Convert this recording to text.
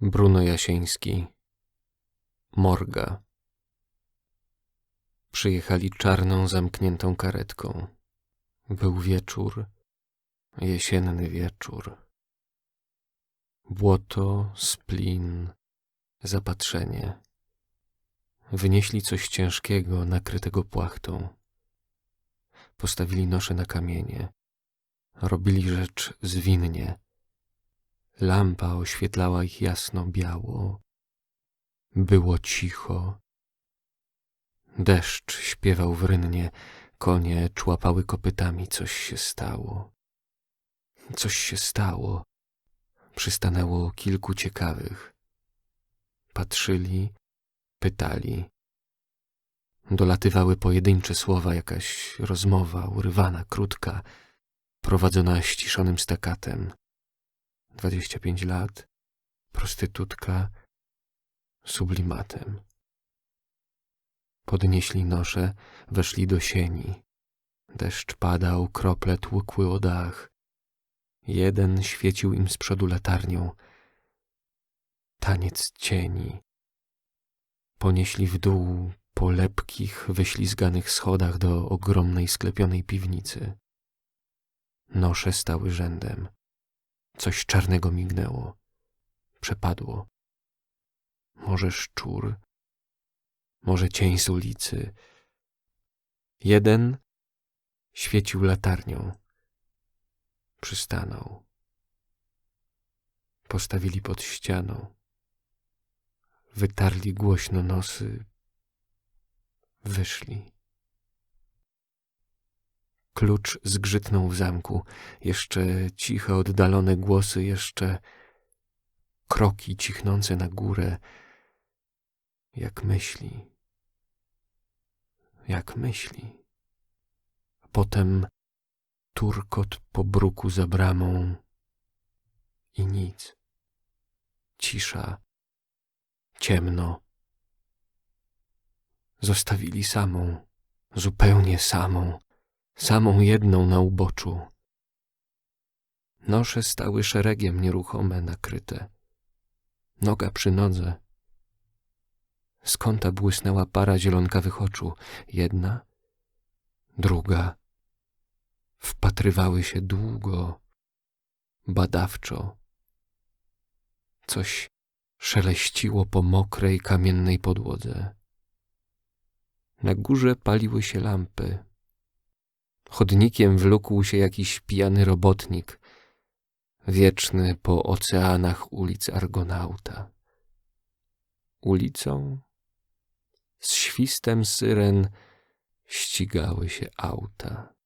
Bruno Jasieński Morga Przyjechali czarną, zamkniętą karetką. Był wieczór, jesienny wieczór. Błoto, splin, zapatrzenie. Wynieśli coś ciężkiego, nakrytego płachtą. Postawili nosze na kamienie. Robili rzecz zwinnie. Lampa oświetlała ich jasno biało. Było cicho. Deszcz śpiewał w rynnie, konie człapały kopytami. Coś się stało. Coś się stało. Przystanęło kilku ciekawych. Patrzyli, pytali. Dolatywały pojedyncze słowa, jakaś rozmowa, urywana, krótka, prowadzona ściszonym stakatem. Dwadzieścia pięć lat, prostytutka, sublimatem. Podnieśli nosze, weszli do sieni. Deszcz padał, krople tłukły o dach. Jeden świecił im z przodu latarnią. Taniec cieni. Ponieśli w dół po lepkich, wyślizganych schodach do ogromnej sklepionej piwnicy. Nosze stały rzędem. Coś czarnego mignęło. Przepadło. Może szczur, może cień z ulicy. Jeden świecił latarnią. Przystanął. Postawili pod ścianą. Wytarli głośno nosy. Wyszli. Klucz zgrzytnął w zamku. Jeszcze ciche, oddalone głosy, jeszcze kroki cichnące na górę. Jak myśli. Jak myśli. Potem turkot po bruku za bramą i nic. Cisza. Ciemno. Zostawili samą, zupełnie samą, samą jedną na uboczu. Nosze stały szeregiem nieruchome, nakryte. Noga przy nodze. Z kąta błysnęła para zielonkawych oczu. Jedna, druga. Wpatrywały się długo, badawczo. Coś szeleściło po mokrej, kamiennej podłodze. Na górze paliły się lampy. Chodnikiem wlókł się jakiś pijany robotnik, wieczny po oceanach ulic Argonauta. Ulicą z świstem syren ścigały się auta.